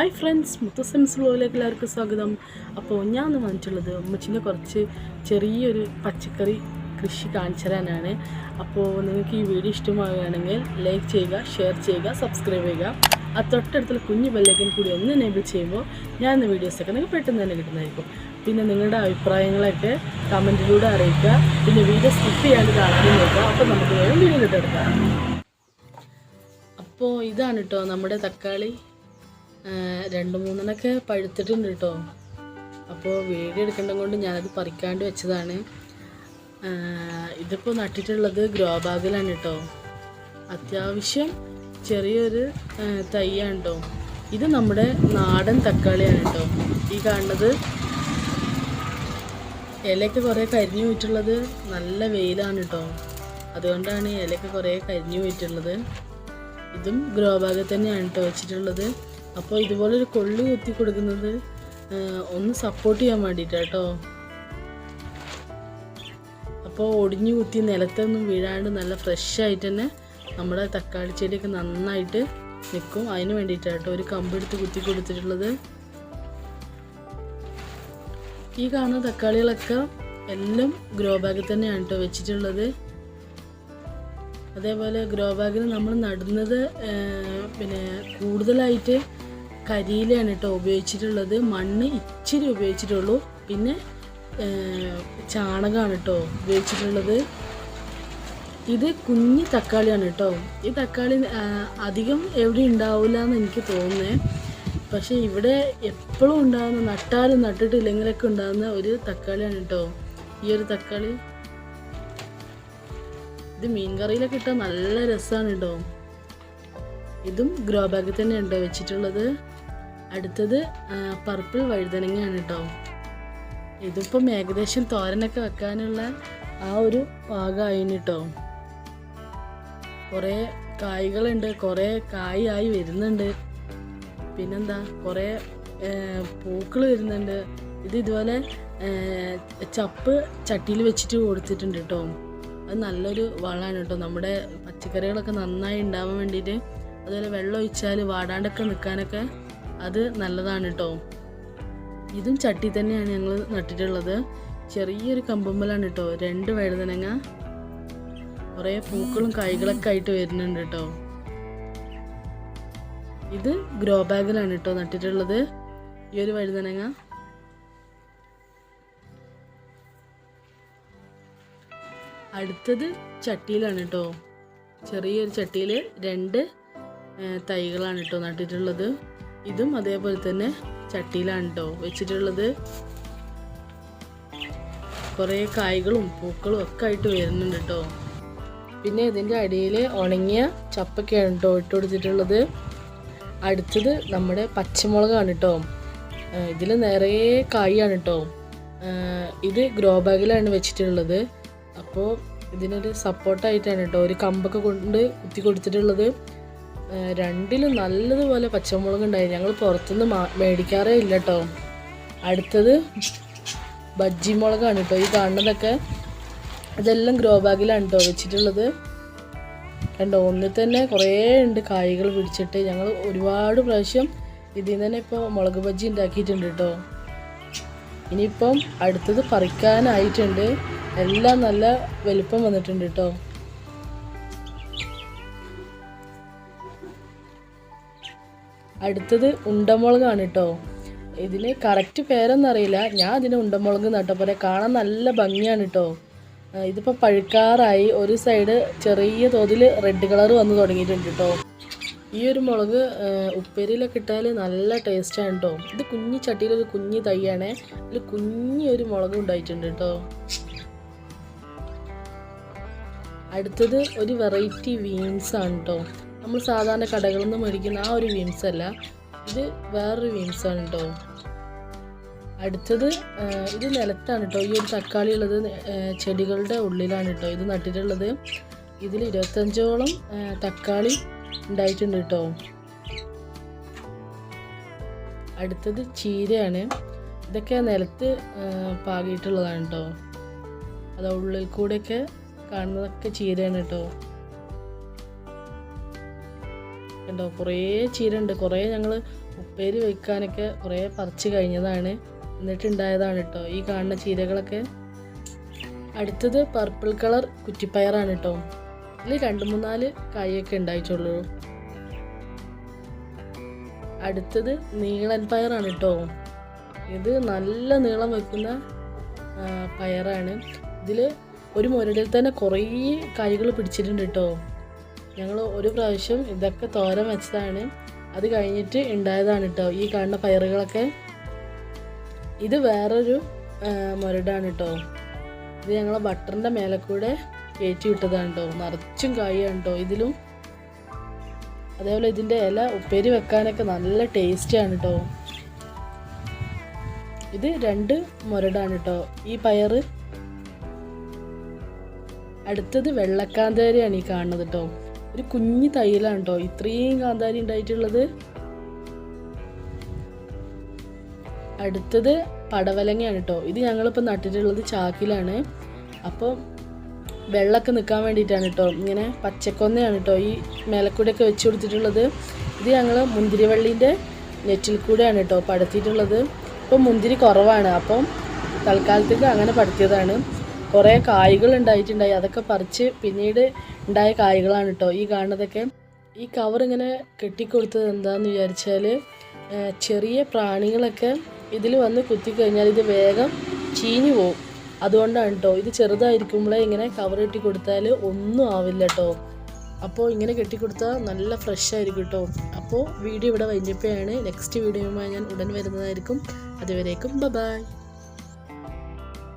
Hi friends മുത്തസെൻസ് വ്ലോഗിലേക്ക് എല്ലാവർക്കും സ്വാഗതം. അപ്പോൾ ഞാൻ ഇന്ന് വന്നിട്ടുള്ളത് ഉമ്മച്ചിന്റെ കുറച്ച് ചെറിയൊരു പച്ചക്കറി കൃഷി കാണിച്ചു തരാനാണ് അപ്പോൾ നിങ്ങൾക്ക് ഈ വീഡിയോ ഇഷ്ടമാവുകയാണെങ്കിൽ ലൈക്ക് ചെയ്യുക ഷെയർ ചെയ്യുക സബ്സ്ക്രൈബ് ചെയ്യുക. ആ തൊട്ടടുത്തുള്ള കുഞ്ഞു ബെല്ലേക്കൻ കൂടി ഒന്ന് എനേബിൾ ചെയ്യുമ്പോൾ ഞാൻ ഇന്ന് വീഡിയോസൊക്കെ നിങ്ങൾക്ക് പെട്ടെന്ന് തന്നെ കിട്ടുന്നതായിരിക്കും. പിന്നെ നിങ്ങളുടെ അഭിപ്രായങ്ങളൊക്കെ കമന്റിലൂടെ അറിയിക്കുക. പിന്നെ വീഡിയോ സ്കിപ്പ് ചെയ്യാണ്ട് കാണാനും നോക്കുക. അപ്പോൾ നമുക്ക് വേഗം വീഡിയോ ഇട്ടെടുക്കാം അപ്പോൾ ഇതാണ് കേട്ടോ നമ്മുടെ തക്കാളി. രണ്ട് മൂന്നെണ്ണമൊക്കെ പഴുത്തിട്ടുണ്ട് കേട്ടോ അപ്പോൾ വീഡിയോ എടുക്കേണ്ടത് കൊണ്ട് ഞാനത് പറിക്കാണ്ട് വെച്ചതാണ്. ഇതിപ്പോൾ നട്ടിട്ടുള്ളത് ഗ്രോ ബാഗിലാണ് കേട്ടോ അത്യാവശ്യം ചെറിയൊരു തൈയാണ് കേട്ടോ ഇത് നമ്മുടെ നാടൻ തക്കാളിയാണ് കേട്ടോ ഈ കാണുന്നത് ഇലയൊക്കെ കുറേ കരിഞ്ഞു പോയിട്ടുള്ളത് നല്ല വെയിലാണ് കേട്ടോ അതുകൊണ്ടാണ് ഇലയൊക്കെ കുറേ കരിഞ്ഞു പോയിട്ടുള്ളത്. ഇതും ഗ്രോ ബാഗിൽ തന്നെയാണ് കേട്ടോ വെച്ചിട്ടുള്ളത്. അപ്പോൾ ഇതുപോലൊരു കൊള്ളി കുത്തി കൊടുക്കുന്നത് ഒന്ന് സപ്പോർട്ട് ചെയ്യാൻ വേണ്ടിയിട്ടാണ് അപ്പോൾ ഒടിഞ്ഞു കുത്തി നിലത്തൊന്നും വീഴാണ്ട് നല്ല ഫ്രഷ് ആയിട്ട് തന്നെ നമ്മുടെ തക്കാളി ചെടിയൊക്കെ നന്നായിട്ട് നിൽക്കും അതിന് വേണ്ടിയിട്ടാട്ടോ ഒരു കമ്പെടുത്ത് കുത്തി കൊടുത്തിട്ടുള്ളത്. ഈ കാണുന്ന തക്കാളികളൊക്കെ എല്ലാം ഗ്രോ ബാഗിൽ തന്നെയാണ് കേട്ടോ വെച്ചിട്ടുള്ളത്. അതേപോലെ ഗ്രോ ബാഗിൽ നമ്മൾ നടുന്നത് പിന്നെ കൂടുതലായിട്ട് കരിയിലാണ് കേട്ടോ ഉപയോഗിച്ചിട്ടുള്ളത്. മണ്ണ് ഇച്ചിരി ഉപയോഗിച്ചിട്ടുള്ളൂ. പിന്നെ ചാണകമാണ് കേട്ടോ ഉപയോഗിച്ചിട്ടുള്ളത്. ഇത് കുഞ്ഞി തക്കാളിയാണ് കേട്ടോ ഈ തക്കാളി അധികം എവിടെ ഉണ്ടാവില്ല എന്ന് എനിക്ക് തോന്നുന്നേ. പക്ഷേ ഇവിടെ എപ്പോഴും ഉണ്ടാകുന്ന നട്ടാലും നട്ടിട്ടില്ലെങ്കിലൊക്കെ ഉണ്ടാകുന്ന ഒരു തക്കാളിയാണ് കേട്ടോ ഈ ഒരു തക്കാളി ഇത് മീൻ കറിയിലൊക്കെ ഇട്ടാൽ നല്ല രസമാണ് കേട്ടോ ഇതും ഗ്രോ ബാഗിൽ തന്നെ ഉണ്ട് വെച്ചിട്ടുള്ളത്. അടുത്തത് പർപ്പിൾ വഴുതനങ്ങയാണ് കേട്ടോ ഇതിപ്പം ഏകദേശം തോരനൊക്കെ വെക്കാനുള്ള ആ ഒരു പാകമായിന് കേട്ടോ കുറേ കായ്കളുണ്ട് കുറേ കായായി വരുന്നുണ്ട്. പിന്നെന്താ കുറേ പൂക്കൾ വരുന്നുണ്ട്. ഇത് ഇതുപോലെ ചപ്പ് ചട്ടിയിൽ വെച്ചിട്ട് കൊടുത്തിട്ടുണ്ട് കേട്ടോ അത് നല്ലൊരു വളമാണ് കേട്ടോ. നമ്മുടെ പച്ചക്കറികളൊക്കെ നന്നായി ഉണ്ടാവാൻ വേണ്ടിയിട്ട് അതുപോലെ വെള്ളം ഒഴിച്ചാൽ വാടാണ്ടൊക്കെ നിൽക്കാനൊക്കെ അത് നല്ലതാണ് കേട്ടോ. ഇതും ചട്ടി തന്നെയാണ് ഞങ്ങൾ നട്ടിട്ടുള്ളത്. ചെറിയൊരു കമ്പമ്പലാണ് കേട്ടോ. രണ്ട് വഴുതനങ്ങ കുറേ പൂക്കളും കായ്കളൊക്കെ ആയിട്ട് വരുന്നുണ്ട് കേട്ടോ. ഇത് ഗ്രോ ബാഗിലാണ് കേട്ടോ നട്ടിട്ടുള്ളത്. ഈ ഒരു വഴുതനങ്ങ അടുത്തത് ചട്ടിയിലാണ് കേട്ടോ ചെറിയൊരു ചട്ടിയിൽ രണ്ട് തൈകളാണ് കേട്ടോ നട്ടിട്ടുള്ളത്. ഇതും അതേപോലെ തന്നെ ചട്ടിയിലാണ് കേട്ടോ വെച്ചിട്ടുള്ളത്. കുറേ കായ്കളും പൂക്കളും ഒക്കെ ആയിട്ട് വരുന്നുണ്ട് കേട്ടോ പിന്നെ ഇതിന്റെ അടിയിൽ ഉണങ്ങിയ ചപ്പക്കയാണ് കേട്ടോ ഇട്ട് കൊടുത്തിട്ടുള്ളത്. അടുത്തത് നമ്മുടെ പച്ചമുളകാണ് കേട്ടോ ഇതിൽ നിറയെ കായാണ് കേട്ടോ ഇത് ഗ്രോ ബാഗിലാണ് വെച്ചിട്ടുള്ളത്. അപ്പോൾ ഇതിനൊരു സപ്പോർട്ടായിട്ടാണ് കേട്ടോ. ഒരു കമ്പൊക്കെ കൊണ്ട് കുത്തി കൊടുത്തിട്ടുള്ളത് രണ്ടിലും നല്ലതുപോലെ പച്ചമുളക് ഉണ്ടായി ഞങ്ങൾ പുറത്തുനിന്ന് മാ- മേടിക്കാറേ ഇല്ല കേട്ടോ. അടുത്തത് ബജ്ജി മുളകാണ് കേട്ടോ. ഈ കാണുന്നതൊക്കെ ഇതെല്ലാം ഗ്രോ ബാഗിലാണ് കേട്ടോ വെച്ചിട്ടുള്ളത്. കണ്ടോ ഒന്നിൽ തന്നെ കുറേ ഉണ്ട് കായ്കൾ പിടിച്ചിട്ട്. ഞങ്ങൾ ഒരുപാട് പ്രാവശ്യം ഇതിൽ നിന്ന് തന്നെ ഇപ്പോൾ മുളക് ബജ്ജി ഉണ്ടാക്കിയിട്ടുണ്ട് കേട്ടോ. ഇനിയിപ്പം അടുത്തത് പറിക്കാനായിട്ടുണ്ട്. എല്ലാം നല്ല വലുപ്പം വന്നിട്ടുണ്ട് കേട്ടോ അടുത്തത് ഉണ്ടമുളകാണ് കേട്ടോ ഇതിന് കറക്റ്റ് പേരൊന്നും അറിയില്ല ഞാൻ അതിന് ഉണ്ടമുളക് നട്ടപ്പോലെ കാണാൻ നല്ല ഭംഗിയാണ് കേട്ടോ ഇതിപ്പോൾ പഴുക്കാറായി. ഒരു സൈഡ് ചെറിയ തോതിൽ റെഡ് കളർ വന്ന് തുടങ്ങിയിട്ടുണ്ട് കേട്ടോ ഈ ഒരു മുളക് ഉപ്പേരിയിലൊക്കെ ഇട്ടാൽ നല്ല ടേസ്റ്റാണ് കേട്ടോ ഇത് കുഞ്ഞി ചട്ടിയിലൊരു കുഞ്ഞി തൈയാണ്. അതിൽ ഒരു മുളക് ഉണ്ടായിട്ടുണ്ട് കേട്ടോ അടുത്തത് ഒരു വെറൈറ്റി വീൻസ് ആണ് കേട്ടോ നമ്മൾ സാധാരണ കടകളിൽ നിന്ന് മേടിക്കുന്ന ആ ഒരു വീൻസ് അല്ല. ഇത് വേറൊരു വീൻസ് ആണ് കേട്ടോ അടുത്തത് ഇത് നിലത്താണ് കേട്ടോ ഈ ഒരു തക്കാളി ഉള്ളത് ചെടികളുടെ ഉള്ളിലാണ് കേട്ടോ ഇത് നട്ടിട്ടുള്ളത്. ഇതിൽ ഇരുപത്തഞ്ചോളം തക്കാളി ഉണ്ടായിട്ടുണ്ട് കേട്ടോ. അടുത്തത് ചീരയാണ്. ഇതൊക്കെ നിലത്ത് പാകിയിട്ടുള്ളതാണ് കേട്ടോ. അത് ഉള്ളിൽ കൂടെയൊക്കെ കാണുന്നതൊക്കെ ചീരയാണ് കേട്ടോ. കണ്ടോ കുറേ ചീര ഉണ്ട് കുറേ ഞങ്ങൾ ഉപ്പേരി വയ്ക്കാനൊക്കെ കുറേ പറിച്ച് കഴിഞ്ഞതാണ്. എന്നിട്ടുണ്ടായതാണ് കേട്ടോ. ഈ കാണുന്ന ചീരകളൊക്കെ. അടുത്തത് പർപ്പിൾ കളർ കുറ്റിപ്പയറാണ് കേട്ടോ. ഇതിൽ രണ്ട് മൂന്നാൽ കായൊക്കെ ഉണ്ടായിട്ടുള്ളൂ. അടുത്തത് നീളൻ പയറാണ് കേട്ടോ. ഇത് നല്ല നീളം വെക്കുന്ന പയറാണ്. ഇതിൽ ഒരു മുരടിൽ തന്നെ കുറേ കായ്കൾ പിടിച്ചിട്ടുണ്ട് കേട്ടോ. ഞങ്ങൾ ഒരു പ്രാവശ്യം ഇതൊക്കെ തോരൻ വെച്ചതാണ്. അത് കഴിഞ്ഞിട്ട് ഉണ്ടായതാണ് കേട്ടോ ഈ കാണുന്ന പയറുകളൊക്കെ. ഇത് വേറൊരു മുരടാണ് കേട്ടോ. ഇത് ഞങ്ങൾ ബട്ടറിന്റെ മേലെ കൂടെ കയറ്റി വിട്ടതാണ്ടോ നിറച്ചും കായുണ്ടോ ഇതിലും? അതേപോലെ ഇതിന്റെ ഇല ഉപ്പേരി വെക്കാനൊക്കെ നല്ല ടേസ്റ്റിയാണ് കേട്ടോ ഇത് രണ്ട് മുരടാണ് കേട്ടോ ഈ പയറ്. അടുത്തത് വെള്ളക്കാന്താരിയാണ് ഈ കാണുന്നത് കേട്ടോ ഒരു കുഞ്ഞു തൈലാണ് കേട്ടോ ഇത്രയും കാന്താരി ഉണ്ടായിട്ടുള്ളത്. അടുത്തത് പടവലങ്ങയാണ് കേട്ടോ ഇത് ഞങ്ങളിപ്പോൾ നട്ടിട്ടുള്ളത് ചാക്കിലാണ്. അപ്പം വെള്ളമൊക്കെ നിൽക്കാൻ വേണ്ടിയിട്ടാണ് കേട്ടോ ഇങ്ങനെ പച്ചക്കൊന്നയാണ് കേട്ടോ ഈ മേലക്കൂടെയൊക്കെ വെച്ച് കൊടുത്തിട്ടുള്ളത്. ഇത് ഞങ്ങൾ മുന്തിരിവള്ളീന്റെ നെറ്റിൽ കൂടെയാണ് കേട്ടോ പടുത്തിയിട്ടുള്ളത്. ഇപ്പം മുന്തിരി കുറവാണ്. അപ്പം തൽക്കാലത്തേക്ക് അങ്ങനെ പടുത്തിയതാണ്. കുറേ കായ്കൾ ഉണ്ടായിട്ടുണ്ടായി. അതൊക്കെ പറിച്ച് പിന്നീട് ഉണ്ടായ കായ്കളാണ് കേട്ടോ ഈ കാണുന്നതൊക്കെ. ഈ കവർ ഇങ്ങനെ കെട്ടിക്കൊടുത്തത് എന്താന്ന് വിചാരിച്ചാൽ ചെറിയ പ്രാണികളൊക്കെ ഇതിൽ വന്ന് കുത്തിക്കഴിഞ്ഞാൽ ഇത് വേഗം ചീഞ്ഞു പോകും അതുകൊണ്ടാണ് കേട്ടോ ഇത് ചെറുതായിരിക്കുമ്പോഴേ ഇങ്ങനെ കവർ കെട്ടി കൊടുത്താൽ ഒന്നും ആവില്ല കേട്ടോ അപ്പോൾ ഇങ്ങനെ കെട്ടിക്കൊടുത്താൽ നല്ല ഫ്രഷ് ആയിരിക്കും കേട്ടോ അപ്പോൾ വീഡിയോ ഇവിടെ വൈകിപ്പോഴാണ് നെക്സ്റ്റ് വീഡിയോയുമായി ഞാൻ ഉടൻ വരുന്നതായിരിക്കും. അതുവരേക്കും ബ ബായ്